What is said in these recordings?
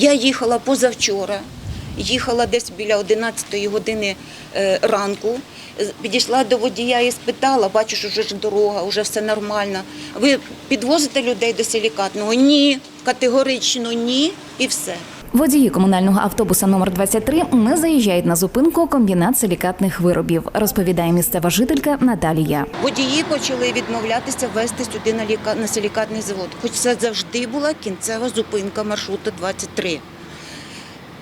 Я їхала позавчора, їхала десь біля 11 години е, ранку. Підійшла до водія і спитала, бачу, що вже ж дорога, вже все нормально. Ви підвозите людей до силікатного? Ні, категорично ні, і все. Водії комунального автобуса номер 23 не заїжджають на зупинку комбінат силікатних виробів, розповідає місцева жителька Наталія. Водії почали відмовлятися вести сюди на, ліка... на силікатний завод, хоч це завжди була кінцева зупинка маршруту 23.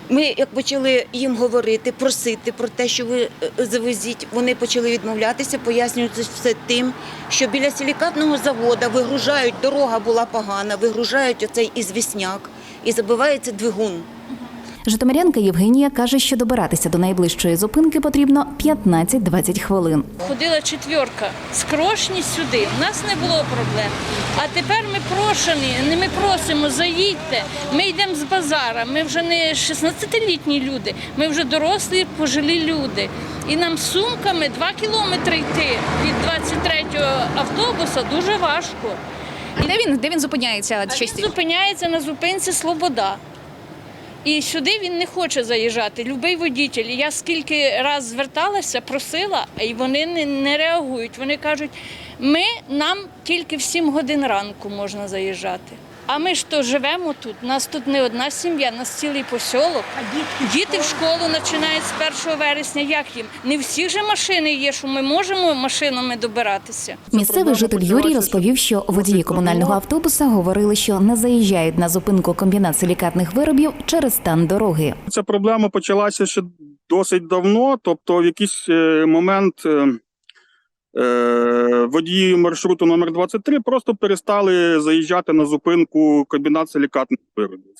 Ми як почали їм говорити, просити про те, що ви е, завезіть, вони почали відмовлятися, пояснюючи все тим, що біля силікатного заводу вигружають, дорога була погана, вигружають оцей ізвісняк і забивається двигун. Житомирянка Євгенія каже, що добиратися до найближчої зупинки потрібно 15-20 хвилин. Ходила четверка з Крошні сюди. У нас не було проблем. А тепер ми прошені, не ми просимо, заїдьте. Ми йдемо з базара. Ми вже не 16-літні люди, ми вже дорослі, пожилі люди. І нам з сумками 2 кілометри йти від 23-го автобуса дуже важко. Де він де він зупиняється? А він зупиняється на зупинці Слобода. І сюди він не хоче заїжджати. Любий водітель. Я скільки раз зверталася, просила, і вони не, не реагують. Вони кажуть, ми нам тільки в 7 годин ранку можна заїжджати. А ми ж то живемо тут. Нас тут не одна сім'я, нас цілий посілок. Діти в школу починають з 1 вересня. Як їм? Не всі ж машини є, що ми можемо машинами добиратися. Місцевий житель Юрій розповів, що водії комунального автобуса говорили, що не заїжджають на зупинку комбінат силікатних виробів через стан дороги. Ця проблема почалася ще досить давно. Тобто, в якийсь е, момент е, водії маршруту номер 23 просто перестали заїжджати на зупинку комбінат силікатних виробів.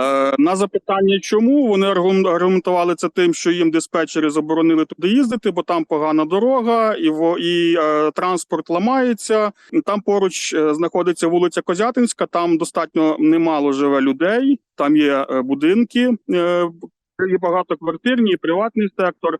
Е, на запитання, чому вони аргум- аргументували це тим, що їм диспетчери заборонили туди їздити, бо там погана дорога, і во і е, транспорт ламається. Там поруч е, знаходиться вулиця Козятинська. Там достатньо немало живе людей. Там є е, будинки, е, є багатоквартирні, і приватний сектор.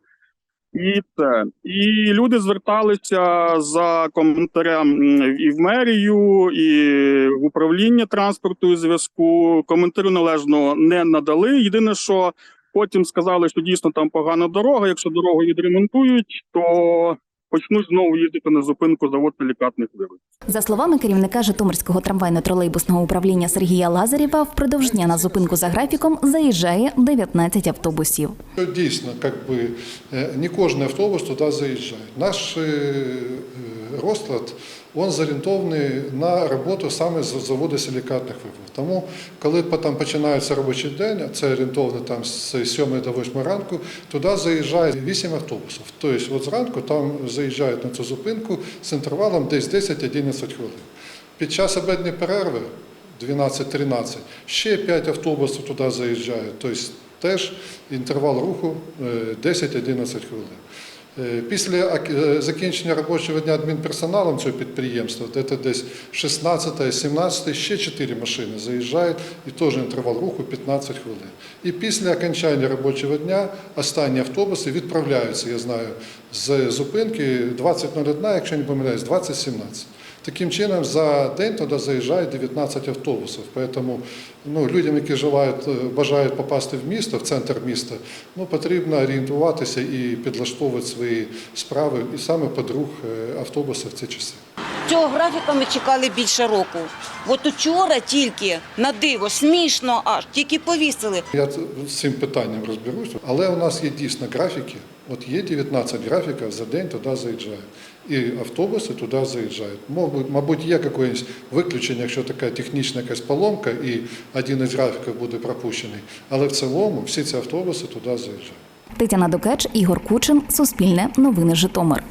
І це і люди зверталися за коментарем і в мерію, і в управління транспорту і зв'язку. Коментарю належно не надали. Єдине, що потім сказали, що дійсно там погана дорога. Якщо дорогу відремонтують, то почнуть знову їздити на зупинку завод делікатних виробів. За словами керівника Житомирського трамвайно-тролейбусного управління Сергія Лазарєва, впродовж дня на зупинку за графіком заїжджає 19 автобусів. Дійсно, как би, е, не кожен автобус туди заїжджає. Наш е, е, розклад він зорієнтований на роботу саме з заводу силікатних виробів. Тому, коли там починається робочий день, це орієнтовно там з 7 до 8 ранку, туди заїжджає 8 автобусів. Тобто, от зранку там заїжджають на цю зупинку з інтервалом десь 10-11 хвилин. Під час обідньої перерви 12-13, ще 5 автобусів туди заїжджають. Тобто теж інтервал руху е, 10-11 хвилин. Е, Після е, закінчення робочого дня адмінперсоналом цього підприємства, де це десь 16-17, ще 4 машини заїжджають, і теж інтервал руху 15 хвилин. І після окончання робочого дня останні автобуси відправляються, я знаю, з зупинки 20.01, якщо не помиляюсь, 20.17. Таким чином, за день туди заїжджає 19 автобусів. Тому ну, людям, які желають, е, бажають попасти в місто, в центр міста, ну, потрібно орієнтуватися і підлаштовувати свої справи, і саме подруг е, автобуса в ці часи. Цього графіка ми чекали більше року. От учора тільки на диво, смішно аж, тільки повісили. Я з цим питанням розберусь, але у нас є дійсно графіки. От є 19 графіків за день туди заїжджають. І автобуси туди заїжджають. Мабуть, мабуть, є якесь виключення, якщо така технічна якась поломка, і один із графіків буде пропущений. Але в цілому всі ці автобуси туди заїжджають. Тетяна Докач, Ігор Кучин, Суспільне, Новини Житомир.